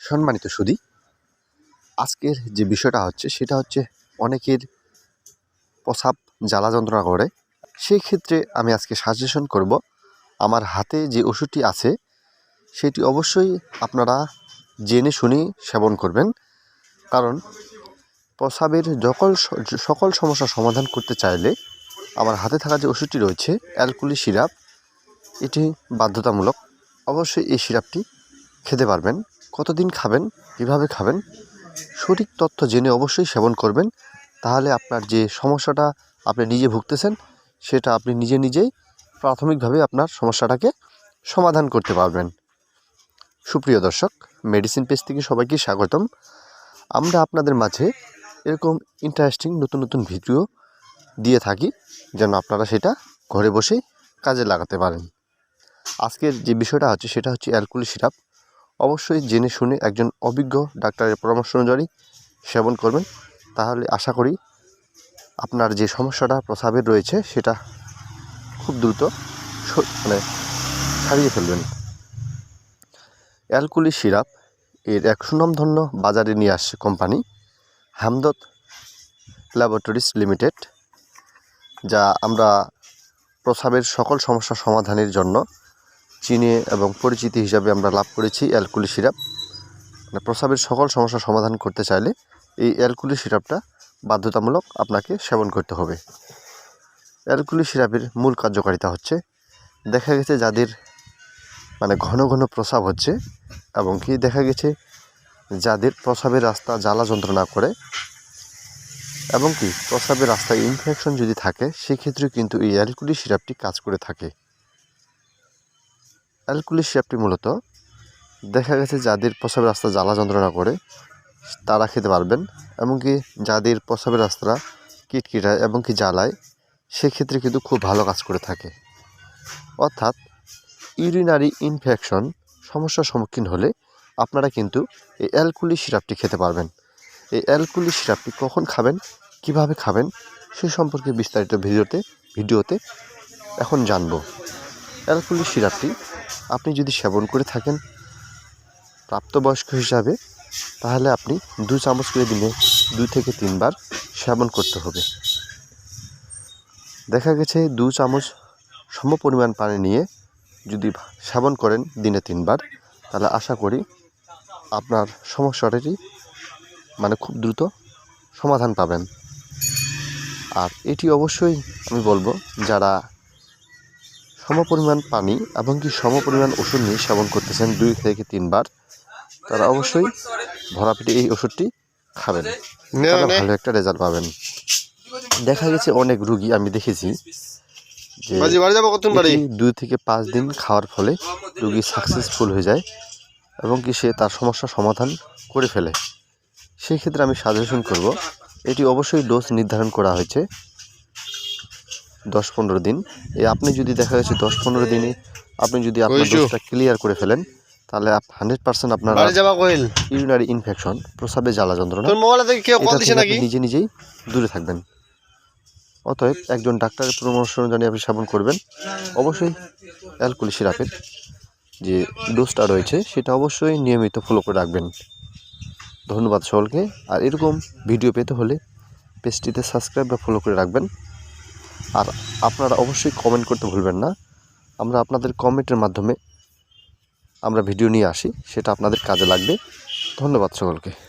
সম্মানিত সুদী, আজকের যে বিষয়টা হচ্ছে, সেটা হচ্ছে অনেকের প্রসাব জ্বালা যন্ত্রণা করে। সেই ক্ষেত্রে আমি আজকে সাজেশন করব, আমার হাতে যে ওষুধটি আছে, সেটি অবশ্যই আপনারা জেনে শুনে সেবন করবেন। কারণ প্রসাবের সকল সকল সমস্যার সমাধান করতে চাইলে আমার হাতে থাকা যে ওষুধটি রয়েছে অ্যালকুলি সিরাপ, এটি বাধ্যতামূলক। অবশ্যই এই সিরাপটি খেতে পারবেন। কতদিন খাবেন, কীভাবে খাবেন, সঠিক তথ্য জেনে অবশ্যই সেবন করবেন। তাহলে আপনার যে সমস্যাটা আপনি নিজে ভুগতেছেন, সেটা আপনি নিজে নিজেই প্রাথমিকভাবে আপনার সমস্যাটাকে সমাধান করতে পারবেন। সুপ্রিয় দর্শক, মেডিসিন পেজ থেকে সবাইকে স্বাগতম। আমরা আপনাদের মাঝে এরকম ইন্টারেস্টিং নতুন নতুন ভিডিও দিয়ে থাকি, যেন আপনারা সেটা ঘরে বসেই কাজে লাগাতে পারেন। আজকের যে বিষয়টা হচ্ছে, সেটা হচ্ছে অ্যালকুলি সিরাপ। অবশ্যই জেনে শুনে একজন অভিজ্ঞ ডাক্তারের পরামর্শ অনুযায়ী সেবন করবেন। তাহলে আশা করি আপনার যে সমস্যাটা প্রসাবের রয়েছে, সেটা খুব দ্রুত মানে ছাড়িয়ে ফেলবেন। অ্যালকুলি সিরাপ এর এক সুনামধন্য বাজারে নিয়ে আসছে কোম্পানি, হামদত ল্যাবরেটরিজ লিমিটেড, যা আমরা প্রসাবের সকল সমস্যা সমাধানের জন্য চিনে এবং পরিচিতি হিসাবে আমরা লাভ করেছি অ্যালকুলি সিরাপ। মানে প্রসাবের সকল সমস্যা সমাধান করতে চাইলে এই অ্যালকুলি সিরাপটা বাধ্যতামূলক আপনাকে সেবন করতে হবে। অ্যালকুলি সিরাপের মূল কার্যকারিতা হচ্ছে, দেখা গেছে যাদের মানে ঘন ঘন প্রসাব হচ্ছে এবং কি দেখা গেছে যাদের প্রসাবের রাস্তা জ্বালা যন্ত্রণা করে এবং কি প্রসাবের রাস্তায় ইনফেকশন যদি থাকে সেক্ষেত্রে কিন্তু এই অ্যালকুলি সিরাপটি কাজ করে থাকে। অ্যালকুলি সিরাপটি মূলত দেখা গেছে যাদের প্রসাবের রাস্তা জ্বালা যন্ত্রণা করে, তারা খেতে পারবেন। এমনকি যাদের প্রসাবের রাস্তা কিটকিটায় এবং কি জ্বালায়, সেক্ষেত্রে কিন্তু খুব ভালো কাজ করে থাকে। অর্থাৎ ইউরিনারি ইনফেকশন সমস্যার সম্মুখীন হলে আপনারা কিন্তু এই অ্যালকুলি সিরাপটি খেতে পারবেন। এই অ্যালকুলি সিরাপটি কখন খাবেন, কীভাবে খাবেন, সে সম্পর্কে বিস্তারিত ভিডিওতে ভিডিওতে এখন জানব। অ্যালকুলি সিরাপটি আপনি যদি সেবন করে থাকেন প্রাপ্তবয়স্ক হিসাবে, তাহলে আপনি দু চামচ করে দিনে দুই থেকে তিনবার সেবন করতে হবে। দেখা গেছে দু চামচ সম পরিমাণ পানি নিয়ে যদি সেবন করেন দিনে তিনবার, তাহলে আশা করি আপনার সমস্যাটি মানে খুব দ্রুত সমাধান পাবেন। আর এটি অবশ্যই আমি বলব, যারা সমপরিমাণ পানি এবং কি সমপরিমাণ ওষুধ নিয়ে সেবন করতেছেন দুই থেকে তিনবার তারা অবশ্যই ভরা পেটে এই ওষুধটি খাবেন। ভালো একটা রেজাল্ট পাবেন। দেখা গেছে অনেক রুগী আমি দেখেছি যে দুই থেকে পাঁচ দিন খাওয়ার ফলে রুগী সাকসেসফুল হয়ে যায় এবং কি সে তার সমস্যার সমাধান করে ফেলে। সেই ক্ষেত্রে আমি সাজেশন করব এটি অবশ্যই ডোজ নির্ধারণ করা হয়েছে। দশ পনেরো দিন। এই আপনি যদি দেখা গেছে দশ পনেরো দিনে আপনি যদি আপনার? ক্লিয়ার করে ফেলেন তাহলে হান্ড্রেড পার্সেন্ট আপনার ইউরিনারি ইনফেকশন প্রসাবে জ্বালা যন্ত্রণা। নিজে নিজেই দূরে থাকবেন। অতএব একজন ডাক্তারের পরামর্শ অনুযায়ী আপনি সেবন করবেন। অবশ্যই অ্যালকুলি সিরাপের যে ডোজটা রয়েছে সেটা অবশ্যই নিয়মিত ফলো করে রাখবেন। ধন্যবাদ সকলকে। আর এরকম ভিডিও পেতে হলে পেজটিতে সাবস্ক্রাইব বা ফলো করে রাখবেন। আর আপনারা অবশ্যই কমেন্ট করতে ভুলবেন না। আমরা আপনাদের কমেন্টের মাধ্যমে আমরা ভিডিও নিয়ে আসি, সেটা আপনাদের কাজে লাগবে। ধন্যবাদ সকলকে।